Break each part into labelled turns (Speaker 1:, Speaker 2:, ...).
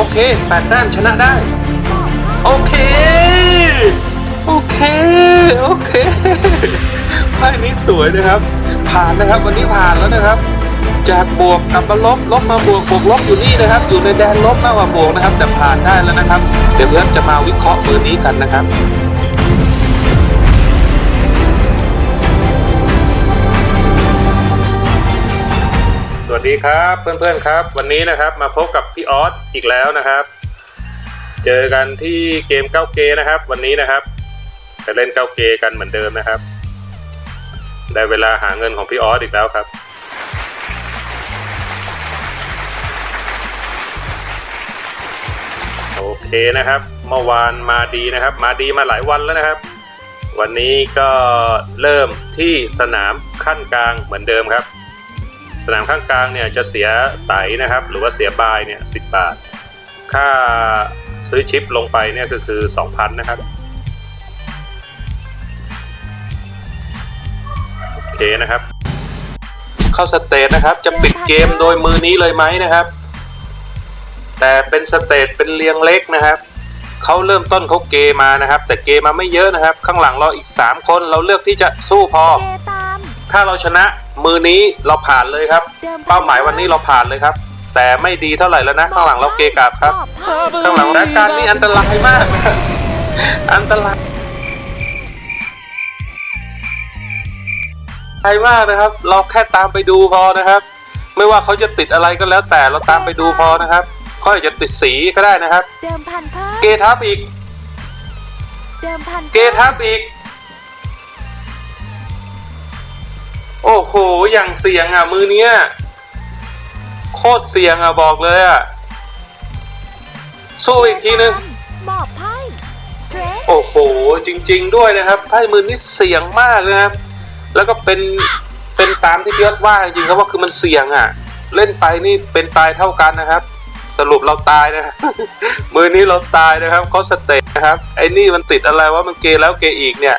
Speaker 1: โอเคแปดแต้มชนะได้ โอเค โอเค โอเคไพ่นี้สวยนะครับ ผ่านนะครับ วันนี้ผ่านแล้วนะครับ จากบวกกลับมาลบ ลบมาบวก บวกลบอยู่นี่นะครับ อยู่ในแดนลบมากกว่าบวกนะครับ แต่ผ่านได้แล้วนะครับ เดี๋ยวเพื่อนจะมาวิเคราะห์มือนี้กันนะครับ วัสดีครับเพื่อนๆครับ วันนี้นะครับมาพบกับพี่ออสอีกแล้วนะครับ เจอกันที่เกมเก้าเกนะครับ วันนี้นะครับจะเล่นเก้าเกกันเหมือนเดิมนะครับ ได้เวลาหาเงินของพี่ออสอีกแล้วครับ โอเคนะครับเมื่อวานมาดีนะครับ มาดีมาหลายวันแล้วนะครับ วันนี้ก็เริ่มที่สนามขั้นกลางเหมือนเดิมครับ นามข้างกลางเนี่ยจะเสียไตนะครับ หรือว่าเสียบายเนี่ยสิบาท ค่าซื้อชิปลงไปเนี่ยก็คือ 2,000 นะครับโอเคนะครับ เข้าสเตจนะครับ จะปิดเกมโดยมือนี้เลยไหมนะครับ แต่เป็นสเตจเป็นเรียงเล็กนะครับเขาเริ่มต้นเขาเกมานะครับ แต่เกมาไม่เยอะนะครับ ข้างหลังเราอีก 3 คนเราเลือกที่จะสู้พอ ถ้าเราชนะมือนี้เราผ่านเลยครับ
Speaker 2: เดิมพัน
Speaker 1: เป้าหมายวันนี้เราผ่านเลยครับ แต่ไม่ดีเท่าไหร่แล้วนะข้างหลังเราเกกาบครับ ข้างหลังรายการนี้อันตรายมาก อันตรายอันตรายมากนะครับ เราแค่ตามไปดูพอนะครับ ไม่ว่าเขาจะติดอะไรก็แล้วแต่เราตามไปดูพอนะครับเขาอาจจะติดสีก็ได้นะครับ
Speaker 2: เดิมพันเพิ่ม
Speaker 1: เกทับอีก
Speaker 2: เดิมพัน
Speaker 1: เกทับอีก โอ้โห อย่างเสียงอะ มือเนี้ย โคตรเสียงอะ บอกเลยอะ สู้อีกทีนึง
Speaker 2: หมอบไพ่สเตรท
Speaker 1: โอ้โห จริง ๆ ด้วยนะครับไพ่มือนี่เสียงมากนะครับ แล้วก็เป็น เป็นตามที่พี่ยศว่าจริงๆครับว่าคือมันเสี่ยงอะ เล่นไปนี่เป็นตายเท่ากันนะครับ สรุปเราตายนะครับมือนี้เราตายนะครับเขาสเตทนะครับ ไอ้นี่มันติดอะไรว่ามันเกแล้วเกอีกเนี่ย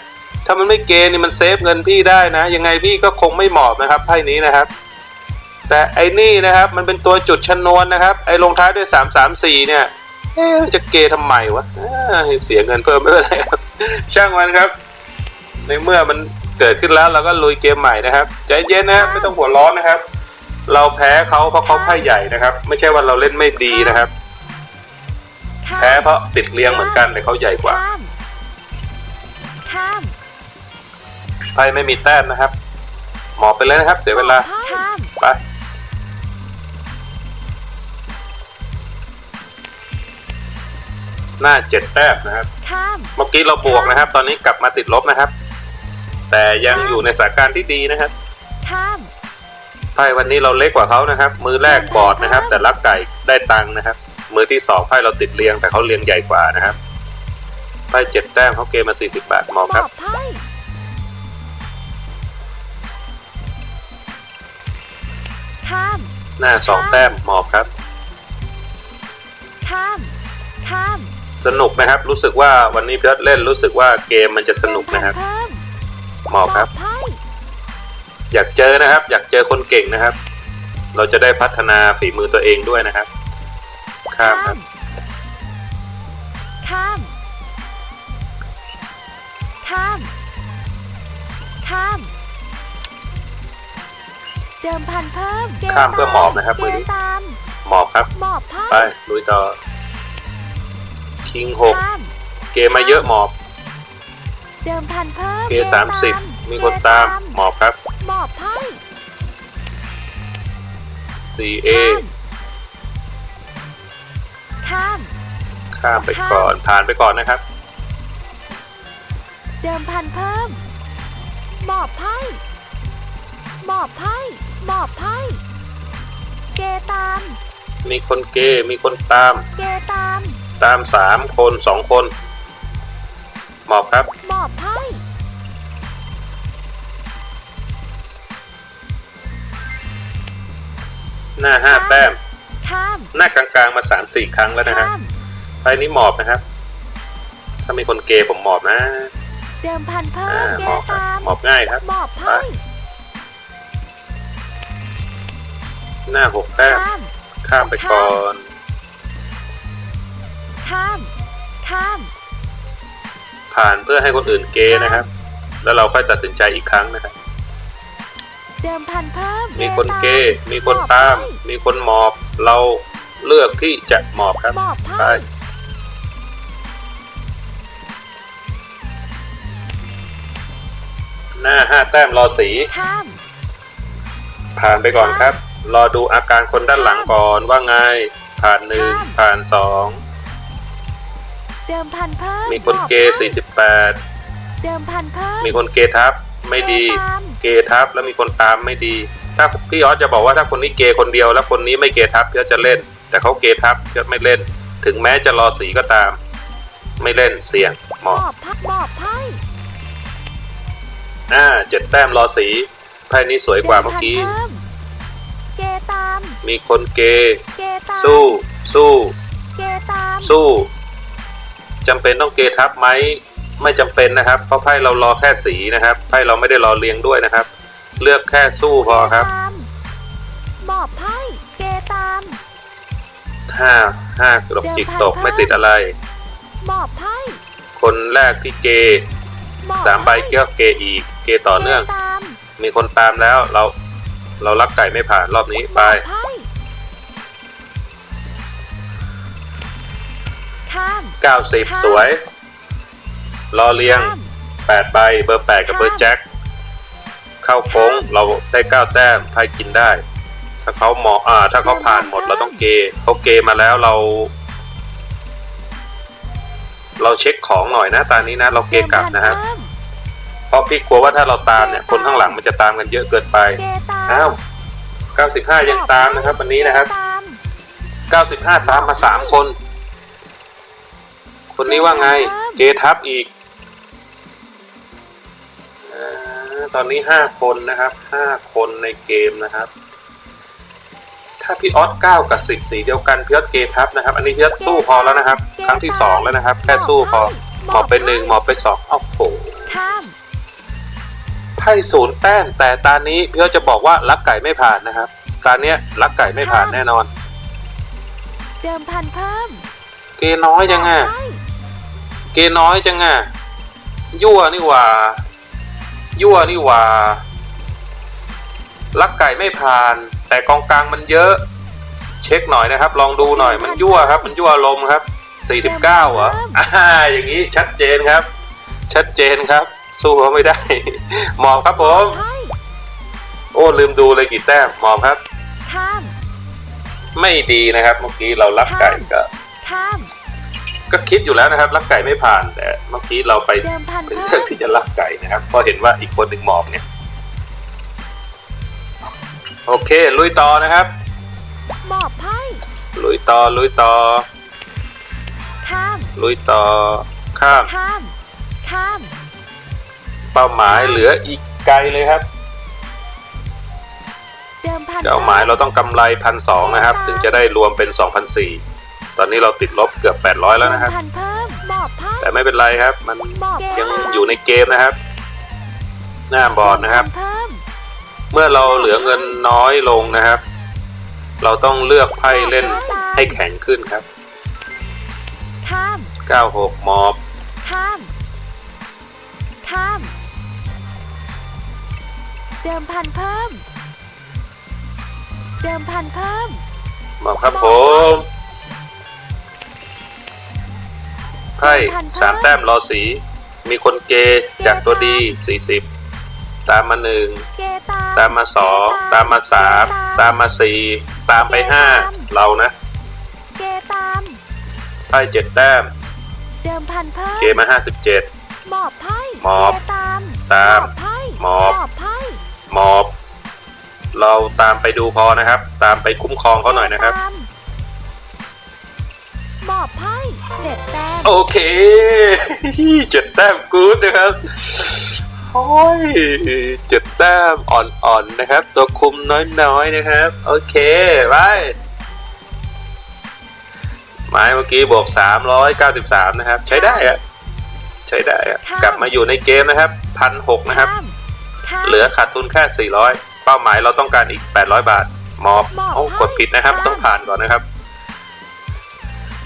Speaker 1: ถ้ามันไม่เกนี่มันเซฟเงินพี่ได้นะ ยังไงพี่ก็คงไม่เหมาะนะครับไพ่นี้นะครับ แต่ไอ้นี่นะครับ มันเป็นตัวจุดชนวนนะครับ ไอ้ลงท้ายด้วยสามสามสี่เนี่ยเอ๊ะมันจะเกทำไมวะเอ้ยเสียเงินเพิ่มไม่เป็นไรครับ ช่างมันครับ ในเมื่อมันเกิดขึ้นแล้วเราก็ลุยเกมใหม่นะครับ ใจเย็นนะครับไม่ต้องหัวร้อนนะครับ เราแพ้เขาเพราะเขาไพ่ใหญ่นะครับ ไม่ใช่ว่าเราเล่นไม่ดีนะครับ
Speaker 2: ข้าม
Speaker 1: แพ้เพราะติดเลี้ยงเหมือนกันแต่เขาใหญ่กว่า
Speaker 2: ข้ามข้าม
Speaker 1: ไพ่ไม่มีแต้มนะครับ หมอบไปเลยนะครับ เสียเวลา
Speaker 2: ข้าม
Speaker 1: ไป หน้าเจ็ดแต้มนะครับ
Speaker 2: ข้าม
Speaker 1: เมื่อกี้เราบวกนะครับ ตอนนี้กลับมาติดลบนะครับ แต่ยังอยู่ในสถานการณ์ที่ดีนะครับ
Speaker 2: ข้าม
Speaker 1: ไพ่วันนี้เราเล็กกว่าเขานะครับ มือแรกบอดนะครับ แต่ลักไก่ได้ตังค์นะครับ มือที่สองไพ่เราติดเรียงแต่เขาเรียงใหญ่กว่านะครับไพ่เจ็ดแต้มเขาเกมมาสี่สิบบาทมอง
Speaker 2: หม
Speaker 1: ครั
Speaker 2: อบบไพ่ ข้าม
Speaker 1: หน้าสองแต้มหมอบครับ
Speaker 2: ข้าม ข้าม
Speaker 1: สนุกนะครับ รู้สึกว่าวันนี้พี่ยศเล่นรู้สึกว่าเกมมันจะสนุกนะครับ
Speaker 2: เดิมพัเพิ่ม
Speaker 1: หมอบครับ
Speaker 2: ไพ่
Speaker 1: อยากเจอนะครับ อยากเจอคนเก่งนะครับ เราจะได้พัฒนาฝีมือตัวเองด้วยนะครับ ข้ามครับ
Speaker 2: ข้าม ข้าม ข้าม เดิมพันเพิ่มก
Speaker 1: ข้ามเพื่อหมอบนะครับ
Speaker 2: เก
Speaker 1: มือนี้
Speaker 2: ตาม
Speaker 1: หมอบครับ
Speaker 2: หมอบไพ่
Speaker 1: ไปลุยต่อ คิงหก
Speaker 2: ข้าม
Speaker 1: เกมมาเยอะหมอบ
Speaker 2: เดิมพันเพิ่ม
Speaker 1: เกสามสิบมีคนตามหมอบครับ
Speaker 2: หมอบไพ่
Speaker 1: 4A
Speaker 2: ข้าม
Speaker 1: ข้ามไปก่อนผ่านไปก่อนนะครับ
Speaker 2: เดิมพันเพิ่ม หมอบไพ่ หมอบไพ่ห มอบไพ่เกตาม
Speaker 1: มีคนเกมีคนตาม
Speaker 2: เกตาม
Speaker 1: ตามสามคนสองคนหมอบครับ
Speaker 2: หมอบไพ่
Speaker 1: หน้าห้าแต้ม
Speaker 2: ข้าม
Speaker 1: หน้ากลางๆมาสามสี่ครั้งแล้วนะฮะ
Speaker 2: ข้าม
Speaker 1: ไฟนี้หมอบนะครับ ถ้ามีคนเกผมหมอบนะ
Speaker 2: เดิมพันเพิ่
Speaker 1: อ่าม
Speaker 2: เก
Speaker 1: หมอบครับ
Speaker 2: ตาม
Speaker 1: หมอบง่ายครับ
Speaker 2: หมอบไพ่
Speaker 1: หน้าหกแต้ม
Speaker 2: ข้าม
Speaker 1: ข้ามไปก่อน
Speaker 2: ข้าม ข้าม
Speaker 1: ผ่านเพื่อให้คนอื่นเกนะครับ แล้วเราค่อยตัดสินใจอีกครั้งนะครับ
Speaker 2: เดิมพันเพิ่ม
Speaker 1: มีคนเกมีคนตาม มีคนหมอบ เราเลือกที่จะหมอบครับ
Speaker 2: หมอบ
Speaker 1: ไป
Speaker 2: ไพ่
Speaker 1: หน้าห้าแต้มรอสี
Speaker 2: ข้าม
Speaker 1: ผ่านไปก่อนครับ รอดูอาการคนด้านหลังก่อนว่าไง ผ่านหนึ่งผ่านสอง
Speaker 2: เดิมพันเพิ่ม
Speaker 1: มีคน
Speaker 2: หอบ
Speaker 1: เก
Speaker 2: ไพ่
Speaker 1: สี่สิบแปด
Speaker 2: เดิมพันเพิ่ม
Speaker 1: มีคนเกทับไม่ดี
Speaker 2: เกตาม
Speaker 1: เกทับแล้วมีคนตามไม่ดี ถ้าพี่ยอสจะบอกว่าถ้าคนนี้เกคนเดียวแล้วคนนี้ไม่เกทับพี่ยอสจะเล่น แต่เขาเกทับพี่ยอสไม่เล่น ถึงแม้จะรอสีก็ตาม ไม่เล่นเสี่ยงหม
Speaker 2: หม
Speaker 1: อ
Speaker 2: อบพักหมอบไพ่
Speaker 1: อ่าเจ็ดแต้มรอสีไพ่นี้สวยกว่าเมื่อกี้
Speaker 2: ดิพันพิ่ม เกตาม
Speaker 1: มีคนเก
Speaker 2: เกตาม
Speaker 1: สู้ สู้
Speaker 2: เกตาม
Speaker 1: สู้จำเป็นต้องเกทับไหมไม่จำเป็นนะครับ เพราะไพ่เรารอแค่สีนะครับไพ่เราไม่ได้รอเรียงด้วยนะครับ เลือกแค่สู้พอครับ
Speaker 2: เกตามหมอบไพ่เกตาม
Speaker 1: ห้าห้ากระดกจิกตกไม่ติดอะไร
Speaker 2: หมอบไพ่
Speaker 1: คนแรกที่เก
Speaker 2: หมอบ
Speaker 1: สามใบ
Speaker 2: ไพ่
Speaker 1: เกี่ยวเกอีก เกต่อเนื่อง
Speaker 2: กตาม
Speaker 1: มีคนตามแล้วเรา เรารักไก่ไม่ผ่านรอบนี้ไป
Speaker 2: หมอบไพ่ข้าม
Speaker 1: 90สวย รอเรียง
Speaker 2: ข้าม
Speaker 1: 8ใบเบอร์8กับเบอร์แจ็ค เข้าโค้งเราได้9แต้มไพ่กินได้ ถ้าเขาหมออ่า ถ้าเขาผ่านหมดเราต้องเกเขาเกมาแล้วเรา เราเช็คของหน่อยนะตอนนี้นะ เราเกกลับนะครับ
Speaker 2: เดิมพัเพิ่ม
Speaker 1: เพราะพี่กลัวว่าถ้าเราตามเนี่ยคนข้างหลังมันจะตามกันเยอะเกินไป
Speaker 2: เกตาม
Speaker 1: อ้าว95 ยังตามนะครับ วันนี้นะครับ
Speaker 2: เกตาม
Speaker 1: 95 ตามมา 3 คน คนนี้ว่าไงเกทับอีกอาตอนนี้ 5 คนนะครับ 5 คนในเกมนะครับ ถ้าพี่ออส9กับ10สีเดียวกันพี่ออสเกทับนะครับ อันนี้พี่ออสสู้พอแล้วนะครับ ครั้งที่ 2 แล้วนะครับ แค่สู้พอหมอบไปหนึ่งหมอบไปสองเอ้าโห
Speaker 2: ข้าม
Speaker 1: ไพ่ศูนย์แต้มแต่ตานี้พี่ออสจะบอกว่าลักไก่ไม่ผ่านนะครับตาเนี้ยลักไก่ไม่ผ่านแน่นอน
Speaker 2: เดิมพันเพิ่ม
Speaker 1: เกน้อยจังไง
Speaker 2: หมอบไพ่
Speaker 1: เกน้อยจังอะยั่วนี่หว่า ยั่วนี่หว่าลักไก่ไม่ผ่าน แต่กองกลางมันเยอะ เช็คหน่อยนะครับ ลองดูหน่อยมันยั่วครับ มันยั่วลมณ์ครับ49เหรออ่าอย่างนี้ชัดเจนครับ ชัดเจนครับ สู้เขาไม่ได้ หมอบครับผม
Speaker 2: ไพ่
Speaker 1: โอ้ลืมดูเลยกี่แต้มหมอบครับ
Speaker 2: ข้าม
Speaker 1: ไม่ดีนะครับ เมื่อกี้เราลักไก่ก็
Speaker 2: ข้าม
Speaker 1: ก็คิดอยู่แล้วนะครับลักไก่ไม่ผ่านแต่เมื่อกี้เราไป
Speaker 2: เดิมพัน
Speaker 1: เป็น
Speaker 2: เพิ่
Speaker 1: เรื่อง
Speaker 2: ม
Speaker 1: ที่จะลักไก่นะครับเพราะเห็นว่าอีกคนหนึ่งหมอบเนี่ย โอเค ลุยต่อนะครับ
Speaker 2: หมอบไพ่
Speaker 1: ลุยต่อลุยต่อ
Speaker 2: ข้าม
Speaker 1: ลุยต่อข้าม
Speaker 2: ข้าม ข้าม
Speaker 1: เป้าหมายเหลืออีกไกลเลยครับ
Speaker 2: เดิมพัน
Speaker 1: เป้าหมายเราต้องกำไรพันสองนะครับ ถึงจะได้รวมเป็นสองพันสี่ตอนนี้เราติดลบเกือบแปดร้อยแล้วนะครับ
Speaker 2: เดิมพันเพิ่มหมอบไพ่
Speaker 1: แต่ไม่เป็นไรครับ มัน
Speaker 2: หมอบ
Speaker 1: ยังอยู่ในเกมนะครับ หน้าบอร์ดนะครับ
Speaker 2: เดิมพัเพิ่ม
Speaker 1: เมื่อเราเหลือเงินน้อยลงนะครับ เราต้องเลือกไพ่เล่นให้แข็งขึ้นครับ
Speaker 2: ข้าม
Speaker 1: 96มอบ
Speaker 2: ข้ามข้าม เดิมพันเพิ่ม เดิมพันเพิ่ม
Speaker 1: มอบครับผมไพ่สามแต้มรอสี มีคนเกจากตัวดี40ตามมาหนึ่ง
Speaker 2: เกตาม
Speaker 1: ตามมาสองตามมาสามตามมาสี่ตามไปห้าเรานะ
Speaker 2: เกตาม
Speaker 1: ไพ่เจ็ดแต้ม
Speaker 2: เดิมพันเพิ่ม
Speaker 1: เกมาห้าสิบเจ็ด
Speaker 2: หมอบไพ่
Speaker 1: หมอบ
Speaker 2: เกตาม
Speaker 1: ตาม
Speaker 2: หอบไพ่
Speaker 1: หมอบ
Speaker 2: ไพ่
Speaker 1: หมอบ เราตามไปดูพอนะครับ ตามไปคุ้มครองเขาหน่อยนะครับ
Speaker 2: ตามหมอบไพ่เจ็ดแต้ม
Speaker 1: โอเค เจ็ดแต้มกู๊ดนะครับโอ้ยเจ็ดแต้มอ่อนๆนะครับ ตัวคุมน้อยๆนะครับ โอเคไปหมายเมื่อกี้บวก 393 นะครับ ใช้ได้อะใช้ได้อะกลับมาอยู่ในเกมนะครับพันหกนะครับ
Speaker 2: ข้ามข้าม
Speaker 1: เหลือขาดทุนแค่ 400 เป้าหมายเราต้องการอีก 800 บาท มอบ
Speaker 2: มอบ
Speaker 1: โอ้
Speaker 2: ให้
Speaker 1: กดผิดนะครับ
Speaker 2: ข้าม
Speaker 1: ต้องผ่านก่อนนะครับ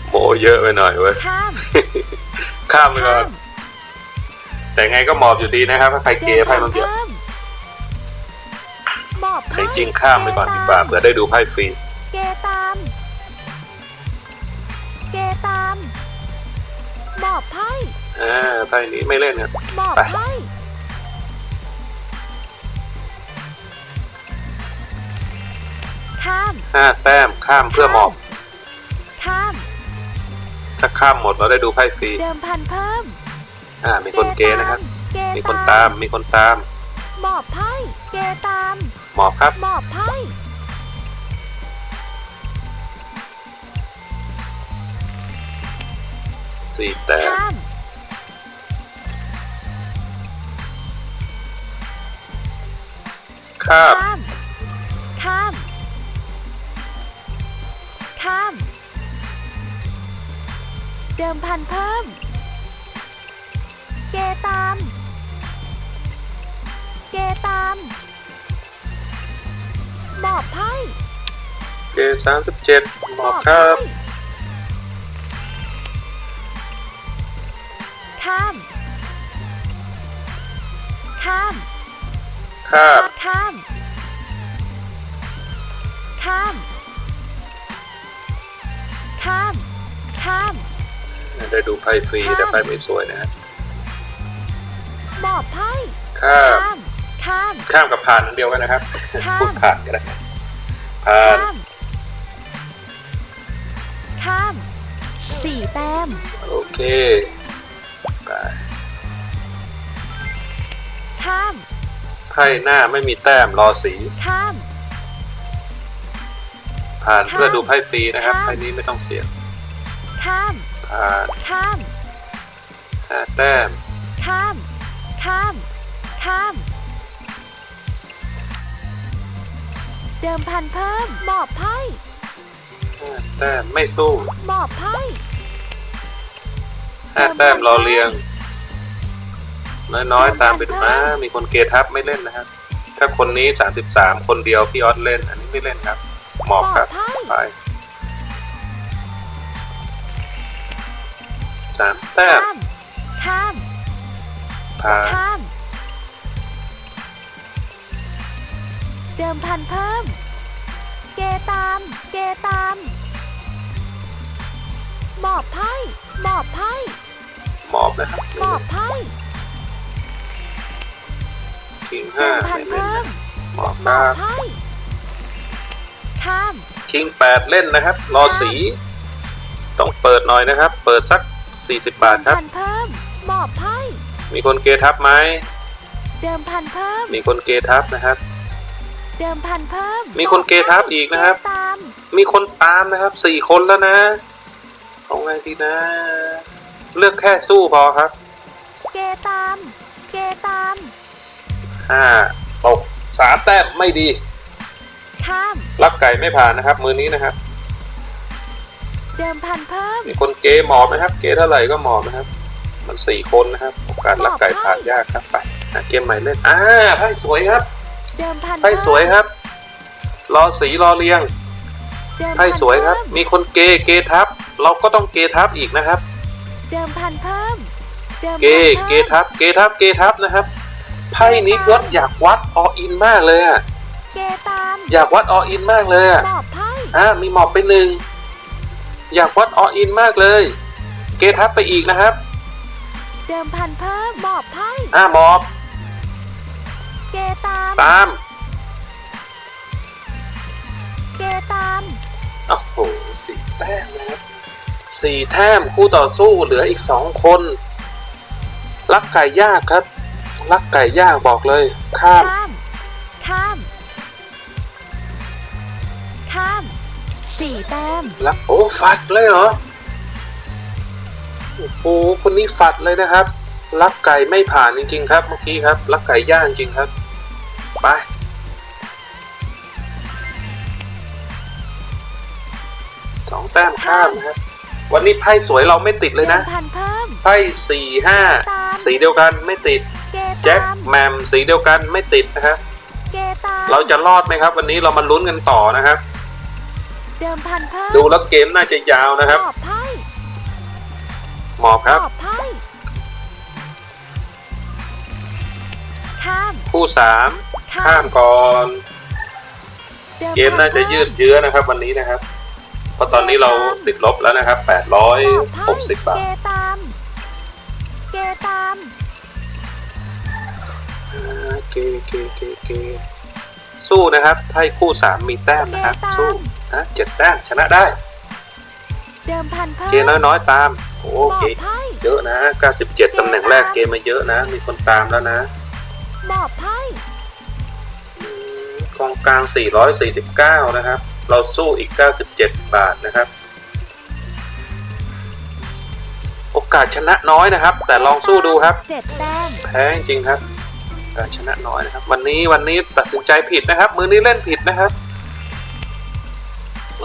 Speaker 1: โมเยอะไปหน่อยเว้ย
Speaker 2: ข้าม
Speaker 1: ข้ามไปก่อ
Speaker 2: ข้านม
Speaker 1: แต่ไงก็หมอบอยู่ดีนะครับ ถ้าใครเกไพ่มันเดียว
Speaker 2: พิ่มหมอบ
Speaker 1: แต่
Speaker 2: ไพ่
Speaker 1: จริงข้ามไปก่อนดีกว่าเผื่อได้ดูไพ่ฟรี
Speaker 2: เกตาม เกตาม หมอบไพ่
Speaker 1: อ่าไพ่นี้ไม่เล่นครับ
Speaker 2: หมอบ
Speaker 1: ไป
Speaker 2: ไพ่ ข้าม
Speaker 1: ห้าแต้มข้ามเพื่อหมอบ
Speaker 2: ข้าม
Speaker 1: ถ้าข้ามหมดเราได้ดูไพ่ฟรี
Speaker 2: เดิมพันเพิ่ม
Speaker 1: อ่ามีคนเกนะครับ
Speaker 2: เก
Speaker 1: มีคนตามมีคนตาม
Speaker 2: หมอบไพ่ เกตาม
Speaker 1: หมอบครับ
Speaker 2: หมอบไพ่
Speaker 1: สี่แต้ม
Speaker 2: ข้าม
Speaker 1: ข้าม
Speaker 2: ข้าม ข้ามข้าม เดิมพันเพิ่ม เกตาม เกตามหมอบไพ่
Speaker 1: เกสามสิบเจ็ดหมอบครับ
Speaker 2: ไพ่ข้าม ข้าม
Speaker 1: ข้าม
Speaker 2: ข้าม ข้าม ข้าม ข้าม
Speaker 1: ได้ดูไพ่ฟรี
Speaker 2: ข้าม
Speaker 1: แต่ไพ่ไม่สวยนะฮะ
Speaker 2: หมอบไพ่
Speaker 1: ข้าม
Speaker 2: ข้าม ข้าม
Speaker 1: ข้ามกับผ่านอันเดียวกันนะครับ
Speaker 2: ข้าม
Speaker 1: พูดผ่านก็ได้ผ่าน
Speaker 2: ข้ามข้าม สี่แต้ม
Speaker 1: โอเค ไป
Speaker 2: ข้าม
Speaker 1: ไพ่หน้าไม่มีแต้มรอสี
Speaker 2: ข้าม
Speaker 1: ผ่าน
Speaker 2: ข้าม
Speaker 1: เพื่อดูไพ่ฟรีนะครับ
Speaker 2: ข้าม
Speaker 1: ไพ่นี้ไม่ต้องเสีย
Speaker 2: ข้าม
Speaker 1: ผ่าน
Speaker 2: ข้าม
Speaker 1: ห้าแต้ม
Speaker 2: ข้ามข้ามข้าม เดิมพันเพิ่มหมอบไพ่
Speaker 1: ห้าแต้มไม่สู้
Speaker 2: หมอบไพ่
Speaker 1: ห้าแต้มรอเรียง น้อยๆตามไปดูนะมีคนเกทับไม่เล่นนะครับ ถ้าคนนี้สามสิบสามคนเดียวพี่ออสเล่น อันนี้ไม่เล่นครับ หมอบครับ
Speaker 2: หมอบไพ่
Speaker 1: ไปสามแต้ม
Speaker 2: ข้ามข้าม
Speaker 1: ผ่าน
Speaker 2: ข้ามเดิมพันเพิ่ม เกตาม เกตามหมอบไพ่หมอบไพ่
Speaker 1: หมอบนะครับ
Speaker 2: หมอบไพ่
Speaker 1: คิง
Speaker 2: เดิ
Speaker 1: ห้าม
Speaker 2: พัน
Speaker 1: ไม่เล่น
Speaker 2: เพิ่ม
Speaker 1: หมอบ
Speaker 2: ห
Speaker 1: ค
Speaker 2: มอ
Speaker 1: รั
Speaker 2: บบไพ่ ข้าม
Speaker 1: คิงแปดเล่นนะครับ รอสี ต้องเปิดหน่อยนะครับ เปิดสัก 40 บาทครับ
Speaker 2: เดิมพันเพิ่มหมอบไพ่
Speaker 1: มีคนเกทับไหม
Speaker 2: เดิมพันเพิ่ม
Speaker 1: มีคนเกทับนะครับ
Speaker 2: เดิมพันเพิ่ม
Speaker 1: มีคนเกทับอีกนะครับ
Speaker 2: เกตาม
Speaker 1: มีคนตามนะครับสี่คนแล้วนะเอาไงดีนะ เลือกแค่สู้พอครับ
Speaker 2: เกตาม เกตาม
Speaker 1: ห้าตกสามแต้มไม่ดี
Speaker 2: ข้าม
Speaker 1: ลักไก่ไม่ผ่านนะครับ มือนี้นะครับ
Speaker 2: เดิมพันเพิ่ม
Speaker 1: มีคนเกหมอบนะครับ เกเท่าไหร่ก็หมอบนะครับ มันสี่คนนะครับโอกาสลักไก่ผ่านยากครับไปหาเกมใหม่เล่นอ่าไพ่สวยครับ
Speaker 2: เดิมพัน
Speaker 1: ไพ่สวยครับ รอสีรอเรียง
Speaker 2: เดิมพัน
Speaker 1: ไพ่สวยครับ
Speaker 2: เพิ่ม
Speaker 1: มีคนเกเกทับ เราก็ต้องเกทับอีกนะครับ
Speaker 2: เดิมพันเพิ่มเดิมพัน
Speaker 1: เก
Speaker 2: พิ่ม
Speaker 1: เกทับ เกทับ เกทับนะครับ ไพ่นี้ยศอยากวัดออินมากเลยอะ
Speaker 2: เกตาม
Speaker 1: อยากวัดออินมากเลยอะ
Speaker 2: หมอบไพ่
Speaker 1: อ่ามีหมอบไปหนึ่งอยากวัดออินมากเลย เกทับไปอีกนะครับ
Speaker 2: เดิมพันเพิ่มหมอบไพ่
Speaker 1: อ่าหมอบ
Speaker 2: เกตาม
Speaker 1: ตาม
Speaker 2: เกตาม
Speaker 1: โอ้โหสี่แต้มนะครับสี่แต้มคู่ต่อสู้เหลืออีกสองคนลักไก่ยากครับลักไก่ยากบอกเลย ข้าม
Speaker 2: ข้ามข้าม ข้ามสี่แต้ม
Speaker 1: ลักโอ้ฝัดเลยเหรอ โอ้โหคนนี้ฝัดเลยนะครับลักไก่ไม่ผ่านจริง ๆ ครับ เมื่อกี้ครับลักไก่ย่างจริงครับ ไป สองแต้มข้ามนะครับ วันนี้ไพ่สวยเราไม่ติดเลยนะ
Speaker 2: ดิมพันเพิ่ม
Speaker 1: ไพ่สี่ห้า
Speaker 2: ตาม
Speaker 1: สีเดียวกันไม่ติด
Speaker 2: เก
Speaker 1: แจ็ค
Speaker 2: ตาม
Speaker 1: แมมสีเดียวกันไม่ติดนะครับ
Speaker 2: เกตาม
Speaker 1: เราจะรอดไหมครับ วันนี้เรามาลุ้นกันต่อนะครับ
Speaker 2: เดิมพันเพิ่ม
Speaker 1: ดูแล้วเกมน่าจะยาวนะครับ
Speaker 2: หมอบไพ่
Speaker 1: หมอบ
Speaker 2: ห
Speaker 1: ค
Speaker 2: ม
Speaker 1: รับ
Speaker 2: อบไพ่ข้าม
Speaker 1: คู่สาม
Speaker 2: ข้า
Speaker 1: ข้ามมก่อน
Speaker 2: ดิ
Speaker 1: เกมน่าจะยืดเยื้อนะครับ วันนี้นะครับ เพราะตอนนี้เราติดลบแล้วนะครับ
Speaker 2: หมอบไพ่
Speaker 1: 860 บา
Speaker 2: เก
Speaker 1: ท
Speaker 2: ตาม เกตาม
Speaker 1: อ่าเกเกเกเก สู้นะครับไพ่คู่สามมีแต้มนะครับ สู้นะเจ็ดแต้มชนะได้
Speaker 2: เดิมพันเพิ่ม
Speaker 1: เกน้อยๆตามโอ้
Speaker 2: หมอบ
Speaker 1: เก
Speaker 2: ไพ่
Speaker 1: เยอะนะ97ตำแหน่งแรกเกมมาเยอะนะ มีคนตามแล้วนะ
Speaker 2: หมอบไพ่
Speaker 1: อืมกองกลาง 449 นะครับ เราสู้อีก 97 บาทนะครับ โอกาสชนะน้อยนะครับ แต่ลองสู้ดูครับ
Speaker 2: เจ็ดแต้ม
Speaker 1: แพ้จริงๆครับ โอกาสชนะน้อยนะครับ วันนี้วันนี้ตัดสินใจผิดนะครับ มือนี้เล่นผิดนะครับ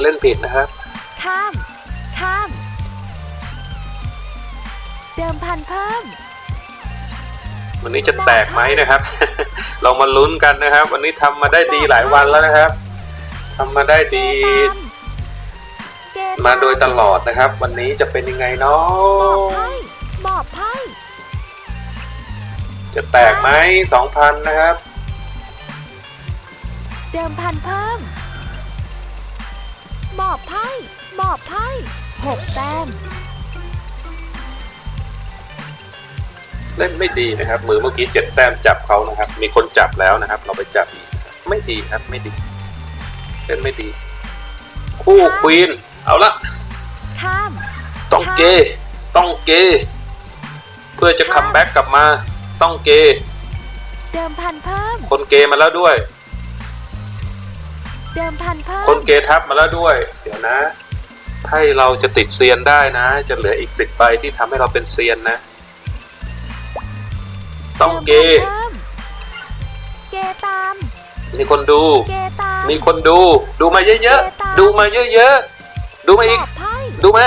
Speaker 1: เล่นผิดนะครับ
Speaker 2: ข้าม ข้าม เดิมพันเพิ่ม
Speaker 1: วันนี้จะแตกไหมนะครับเรามาลุ้นกันนะครับ วันนี้ทำมาได้ดีหลายวันแล้วนะครับทำมาได้ดี
Speaker 2: เกตาม
Speaker 1: มาโดยตลอดนะครับ วันนี้จะเป็นยังไงเนา
Speaker 2: หมอบะไพ่หมอบไพ่
Speaker 1: จะแตกไหม2,000นะครับ
Speaker 2: เดิมพันเพิ่มหมอบไพ่หมอบไพ่หกแต้ม
Speaker 1: เล่นไม่ดีนะครับ มือเมื่อกี้เจ็ดแต้มจับเขานะครับ มีคนจับแล้วนะครับ เราไปจับอีกนะครับไม่ดีครับไม่ดีเล่นไม่ดี คู่ควีนเอาละ
Speaker 2: ข้าม
Speaker 1: ต้องเกย์ต้องเกย์เพื่อจะคัมแบ็กกลับมา ต้องเกย์
Speaker 2: เดิมพันเพิ่ม
Speaker 1: คนเกย์มาแล้วด้วย
Speaker 2: เดิมพันเพิ่ม
Speaker 1: คนเกย์ทับมาแล้วด้วย เดี๋ยวนะไพ่เราจะติดเซียนได้นะ จะเหลืออีกสิบใบที่ทำให้เราเป็นเซียนนะ ต้องเกย์
Speaker 2: ดิมพันพิ่มเกตาม
Speaker 1: มีคนดู
Speaker 2: เกตาม
Speaker 1: มีคนดู ดูมาเยอะๆ ดูมาเยอะๆ ดูมา
Speaker 2: หม
Speaker 1: อีก
Speaker 2: อบไพ่
Speaker 1: ดูมา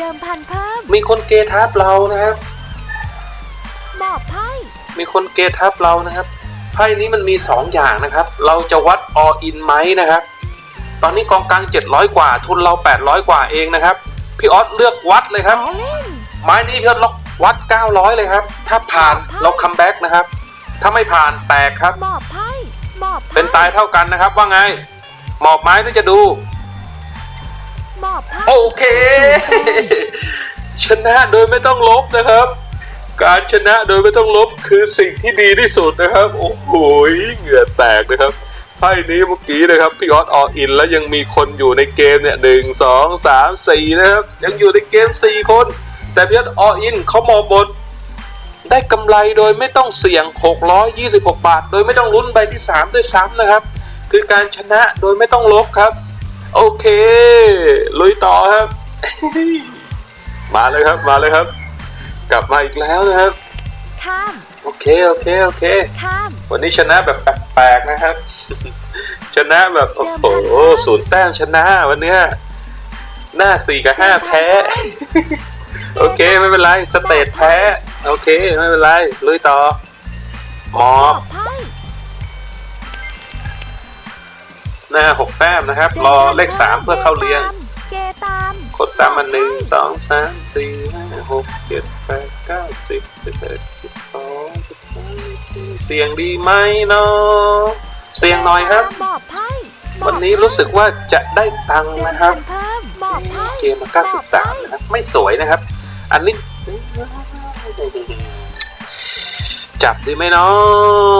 Speaker 2: เดิมพันเพิ่ม
Speaker 1: มีคนเกย์ทับเรานะครับ
Speaker 2: หมอบไพ่
Speaker 1: มีคนเกย์ทับเรานะครับ ไพ่นี้มันมี 2 อย่างนะครับ เราจะวัด all in ไหมนะครับ ตอนนี้กองกลาง 700 กว่า ทุนเรา 800 กว่าเองนะครับ พี่ออสเลือกวัดเลยครับ
Speaker 2: ขอเล่น
Speaker 1: ไม้นี้พี่ออสล็อกวัด 900 เลยครับ ถ้าผ่านเราคัมแบ็กนะครับ ถ้าไม่ผ่านแตกครับ
Speaker 2: หมอบไพ่หมอบไพ่
Speaker 1: เป็นตายเท่ากันนะครับ ว่าไง หมอบไม้ที่จะดู
Speaker 2: ห มอบไพ่
Speaker 1: โอเค ชนะโดยไม่ต้องลบนะครับ การชนะโดยไม่ต้องลบคือสิ่งที่ดีที่สุดนะครับ โอ้โหเหงื่อแตกนะครับไพ่นี้เมื่อกี้นะครับพี่ออสอออิน แล้วยังมีคนอยู่ในเกมเนี่ยหนึ่งสองสามสี่นะครับ ยังอยู่ในเกมสี่คน แต่พี่ออสอออินเขามองบนได้กำไรโดยไม่ต้องเสี่ยง 626 บาท โดยไม่ต้องลุ้นใบที่ 3 ด้วยซ้ำนะครับ คือการชนะโดยไม่ต้องลบครับ โอเค ลุยต่อครับ มาเลยครับมาเลยครับ กลับมาอีกแล้วนะครับ
Speaker 2: ข้าม
Speaker 1: โอเคโอเคโอเค
Speaker 2: ข้าม
Speaker 1: วันนี้ชนะแบบแปลกๆนะครับ ชนะแบบโอ้โหศูนย์แต้มชนะวันเนี้ยหน้าสี่กับห้าแพ้ โอเคไม่เป็นไรสเตทแพ้ โอเคไม่เป็นไรลุยต่อหม
Speaker 2: หม
Speaker 1: อ
Speaker 2: อ
Speaker 1: บ หน้าหกแต้มนะครับ รอเลขสามเพื่อเข้าเรียง
Speaker 2: เกตาม
Speaker 1: กดตามมาหนึ่งสองสามสี่ห้าหกเจ็ดแปดเก้าสิบสิบเอ็ดสิบสองสิบสามสิบสี่เสียงดีไหมเนาะเสียงหน่อยครับ
Speaker 2: หมอบไพ่หมอบ
Speaker 1: วันนี้รู้สึกว่าจะได้ตังค์นะครับ
Speaker 2: เพิ่มหมอบไพ่
Speaker 1: เกมมา 93 นะครับ ไม่สวยนะครับ อันนี้ จับดีไหมเนาะ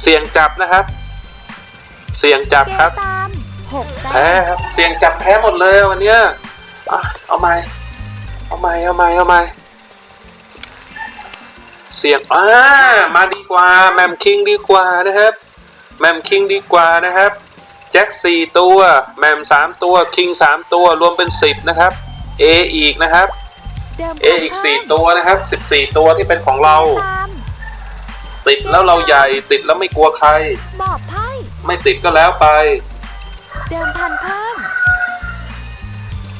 Speaker 1: เสียงจับนะครับ เสียงจับ
Speaker 2: เก
Speaker 1: ครับ
Speaker 2: ตามหก
Speaker 1: แพ้
Speaker 2: แต้ม
Speaker 1: ครับเสียงจับแพ้หมดเลยวันเนี้ยอะเอาใหม่เอาใหม่เอาใหม่เอาใหม่เสียงอ่ามาดีกว่าแมมคิงดีกว่านะครับแมมคิงดีกว่านะครับแจ็คสี่ตัวแมมสามตัวคิงสามตัวรวมเป็นสิบนะครับ A อีกนะครับ
Speaker 2: เดิม
Speaker 1: A อีกสี่ตัวนะครับสิบสี่ตัวที่เป็นของเรา
Speaker 2: ตาม
Speaker 1: ติดแล้วเราใหญ่ติดแล้วไม่กลัวใคร
Speaker 2: หมอบไพ่
Speaker 1: ไม่ติดก็แล้วไป
Speaker 2: เดิมพันเพิ่ม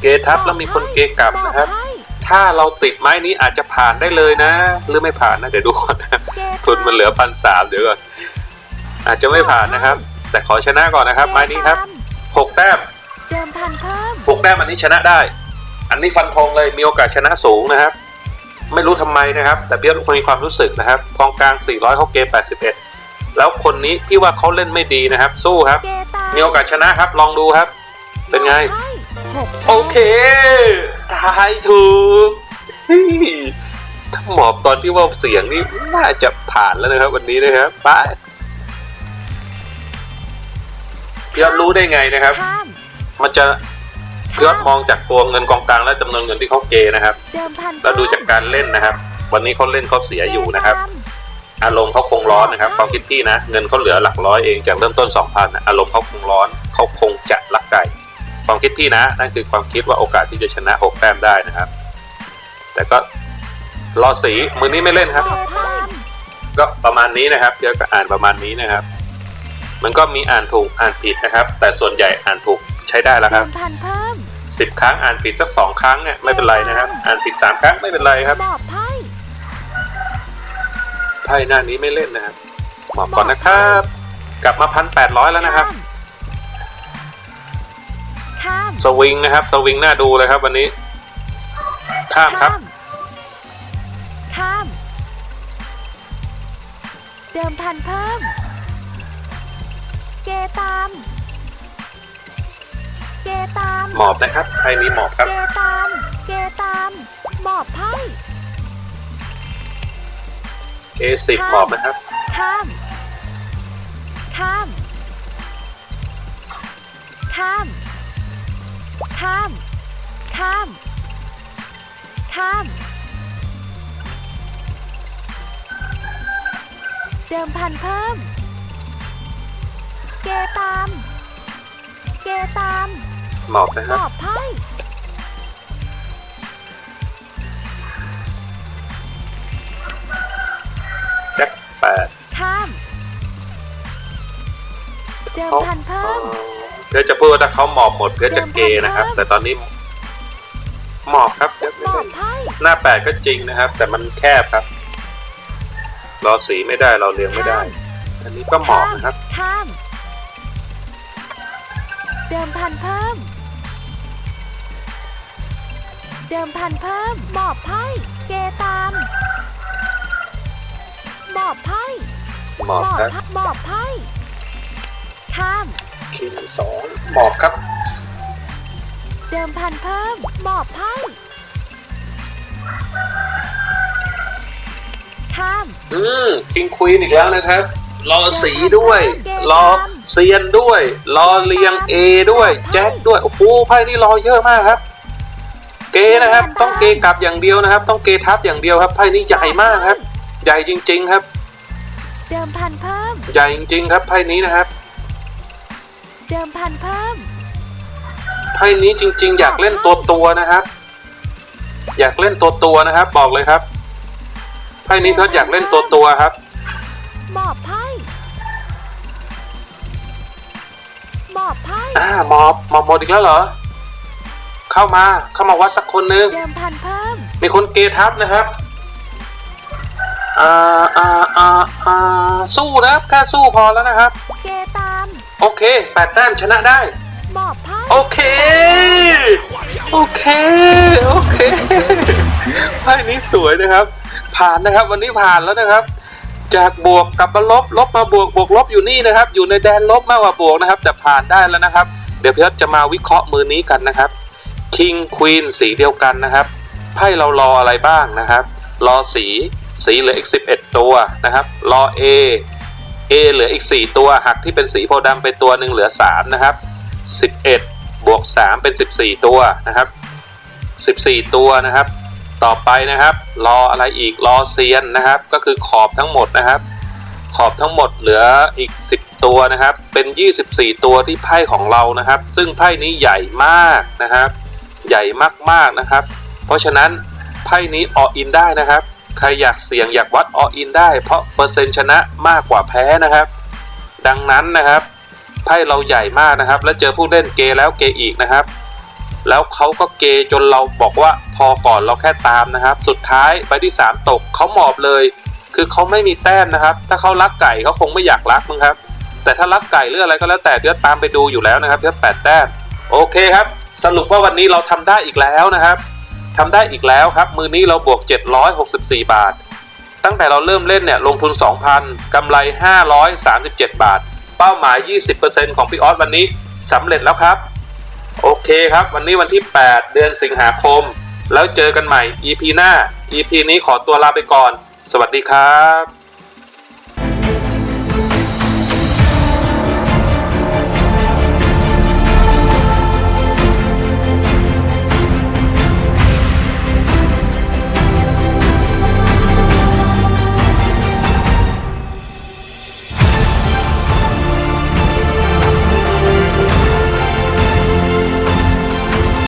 Speaker 1: เกทับแล้วมีคนเกกลับนะครับ
Speaker 2: หมอไพ่
Speaker 1: ถ้าเราติดไม้นี้อาจจะผ่านได้เลยนะ หรือไม่ผ่านนะเดี๋ยวดูก่อนนะ
Speaker 2: เกตาม
Speaker 1: ทุนมันเหลือพันสามเดี๋ยวก่อนอาจจะไม่ผ่านนะครับ แต่ขอชนะก่อนนะครับ ไม้นี้ครับ
Speaker 2: เกตาม
Speaker 1: หกแต้ม
Speaker 2: เดิมพันเพิ่ม
Speaker 1: หกแต้มอันนี้ชนะได้ อันนี้ฟันธงเลยมีโอกาสชนะสูงนะครับ ไม่รู้ทำไมนะครับ แต่พี่คนมีความรู้สึกนะครับกองกลาง400เขาเกม81 แล้วคนนี้พี่ว่าเขาเล่นไม่ดีนะครับ สู้ครับ
Speaker 2: เกตาม
Speaker 1: มีโอกาสชนะครับลองดูครับ เป็นไง
Speaker 2: หมอบไพ่หก
Speaker 1: โอเคทายถูกเฮ้ยถ้าหมอบตอนที่ว่าเสียงนี่น่าจะผ่านแล้วนะครับ วันนี้นะครับไปพี่ยอดรู้ได้ไงนะครับ
Speaker 2: ข้าม
Speaker 1: มันจะพี่ยอดมองจากตัวเงินกองกลางและจำนวนเงินที่เขาเกนะครับ
Speaker 2: เดิมพัน
Speaker 1: แล้วดูจากการเล่นนะครับ วันนี้เขาเล่นเขาเสียอยู่นะครับ
Speaker 2: เกตาม
Speaker 1: อารมณ์เขาคงร้อนนะครับความคิดพี่นะเงินเขาเหลือหลักร้อยเองจากเริ่มต้น 2,000นะอารมณ์เขาคงร้อนเขาคงจะลักไก่ความคิดพี่นะนั่นคือความคิดว่าโอกาสที่จะชนะ6แต้มได้นะครับ แต่ก็รอสีมือนี้ไม่เล่นครับ
Speaker 2: เกตาม
Speaker 1: ก็ประมาณนี้นะครับเดี๋ยวก็อ่านประมาณนี้นะครับ มันก็มีอ่านถูกอ่านผิดนะครับ แต่ส่วนใหญ่อ่านถูกใช้ได้แล้วค
Speaker 2: เดิ
Speaker 1: รับ
Speaker 2: มพันเพิ่ม
Speaker 1: สิบครั้งอ่านผิดสักสองครั้งเนี่ยไม่เป็นไรนะครับ อ่านผิดสามครั้งไม่เป็นไรครับ
Speaker 2: หมอบ ไพ่
Speaker 1: ไพ่หน้านี้ไม่เล่นนะครับหมอบก่อนนะครับ กลับมาพันแปดร้อยแล้วนะครับ
Speaker 2: ข้าม
Speaker 1: สวิงนะครับ สวิงหน้าดูเลยครับ วันนี้ ข้ามครับ
Speaker 2: ข้าม เดิมพันเพิ่ม เกตาม เกตาม
Speaker 1: หมอบนะครับไพ่นี้หมอบครับ
Speaker 2: เกตาม เกตาม หมอบไพ่
Speaker 1: A10 หมอบนะครับ
Speaker 2: ข้าม ข้าม ข้าม ข้าม ข้าม ข้าม เดิมพันเพิ่ม เกตาม เกตาม
Speaker 1: หมอบนะ
Speaker 2: ห
Speaker 1: ค
Speaker 2: ม
Speaker 1: รับ
Speaker 2: อบไพ่
Speaker 1: แจ็คแปด
Speaker 2: ข้าม เดิมพันเพิ่ม
Speaker 1: เพื่อจะพูดว่าถ้าเขาหมอบหมดเพื่อจะเกนะครับ แต่ตอนนี้หมอบครับเดี๋ยว
Speaker 2: ห
Speaker 1: ไม่
Speaker 2: มอ
Speaker 1: เล่
Speaker 2: บ
Speaker 1: น
Speaker 2: ไพ่
Speaker 1: หน้าแปดก็จริงนะครับ แต่มันแคบครับ รอสีไม่ได้เราเรียงไม่ได้ อันนี้ก็หมอบนะครับ
Speaker 2: ข้ามเดิมพันเพิ่ม เดิมพันเพิ่มหมอบไพ่เกตามหม อบไพ่
Speaker 1: หมอบครับ
Speaker 2: ไพ่หมอบไพ่ข้าม
Speaker 1: คิงสองหมอบครับ
Speaker 2: เดิมพันเพิ่มหมอบไพ่ข้าม
Speaker 1: อืมคิงควีนอีกแล้วนะครับ รอสีด้วย รอเซียนด้วย รอเรียง A ด้วย แจ็คด้วย โอ้โหไพ่นี่รอเยอะมากครับ เกนะครับ ต้องเกกลับอย่างเดียวนะครับ ต้องเกทับอย่างเดียวครับ ไพ่นี้ใหญ่มากครับ ใหญ่จริง ๆ ครับ
Speaker 2: เดิมพันเพิ่ม
Speaker 1: ใหญ่จริงๆครับไพ่นี้นะครับ
Speaker 2: เดิมพันเพิ่ม
Speaker 1: ไพ่นี้จริง ๆ อยากเล่นตัวตัวๆนะครับ อยากเล่นตัวตัวๆนะครับ บอกเลยครับ ไพ่นี้เพิร์ทอยากเล่นตัวตัวๆครับ
Speaker 2: หมอบไพ่หมอบไพ่
Speaker 1: อ่าหมอบหมอบหมดอีกแล้วเหรอ เข้ามาเข้ามาวัดสักคนนึง
Speaker 2: เดิมพันเพิ่ม
Speaker 1: มีคนเกทับนะครับ อ่าอ่าอ่าอ่าสู้นะครับแค่สู้พอแล้วนะครับ
Speaker 2: เกตาม
Speaker 1: โอเคแปดแต้มชนะได้
Speaker 2: หมอบไพ่
Speaker 1: โอเค โอเค โอเคไพ่นี้สวยนะครับ ผ่านนะครับ วันนี้ผ่านแล้วนะครับ จากบวกกลับมาลบ ลบมาบวก บวกลบอยู่นี่นะครับ อยู่ในแดนลบมากกว่าบวกนะครับ แต่ผ่านได้แล้วนะครับ เดี๋ยวพี่ยศจะมาวิเคราะห์มือนี้กันนะครับ King Queen สีเดียวกันนะครับ ไพ่เรารออะไรบ้างนะครับ รอสี สีเหลืออีก 11 ตัวนะครับรอ A A เหลืออีก 4 ตัวหักที่เป็นสีโพธิ์ดำไปตัวหนึ่งเหลือ 3 นะครับ 11 บวก 3 เป็น 14 ตัวนะครับ 14 ตัวนะครับ ต่อไปนะครับรออะไรอีกรอเซียนนะครับ ก็คือขอบทั้งหมดนะครับ ขอบทั้งหมดเหลืออีก 10 ตัวนะครับ เป็น 24 ตัวที่ไพ่ของเรานะครับ ซึ่งไพ่นี้ใหญ่มากนะครับ ใหญ่มากๆนะครับ เพราะฉะนั้นไพ่นี้ออกอินได้นะครับ ใครอยากเสี่ยงอยากวัดออินได้ เพราะเปอร์เซ็นต์ชนะมากกว่าแพ้นะครับ ดังนั้นนะครับไพ่เราใหญ่มากนะครับ แล้วเจอผู้เล่นเกแล้วเกอีกนะครับ แล้วเขาก็เกจนเราบอกว่าพอก่อนเราแค่ตามนะครับ สุดท้ายใบที่ 3 ตกเขาหมอบเลย คือเขาไม่มีแต้มนะครับ ถ้าเขารักไก่เขาคงไม่อยากรักมั้งครับ แต่ถ้ารักไก่หรืออะไรก็แล้วแต่เดี๋ยวตามไปดูอยู่แล้วนะครับเดี๋ยวแปดแต้มโอเคครับ สรุปว่าวันนี้เราทำได้อีกแล้วนะครับ ทำได้อีกแล้วครับ มือนี้เราบวก 764 บาท ตั้งแต่เราเริ่มเล่นเนี่ยลงทุน 2,000 กำไร 537 บาท เป้าหมาย 20%ของพี่ออสวันนี้สำเร็จแล้วครับ โอเคครับ วันนี้วันที่ 8 เดือนสิงหาคม แล้วเจอกันใหม่ EP หน้า EP นี้ขอตัวลาไปก่อน สวัสดีครับ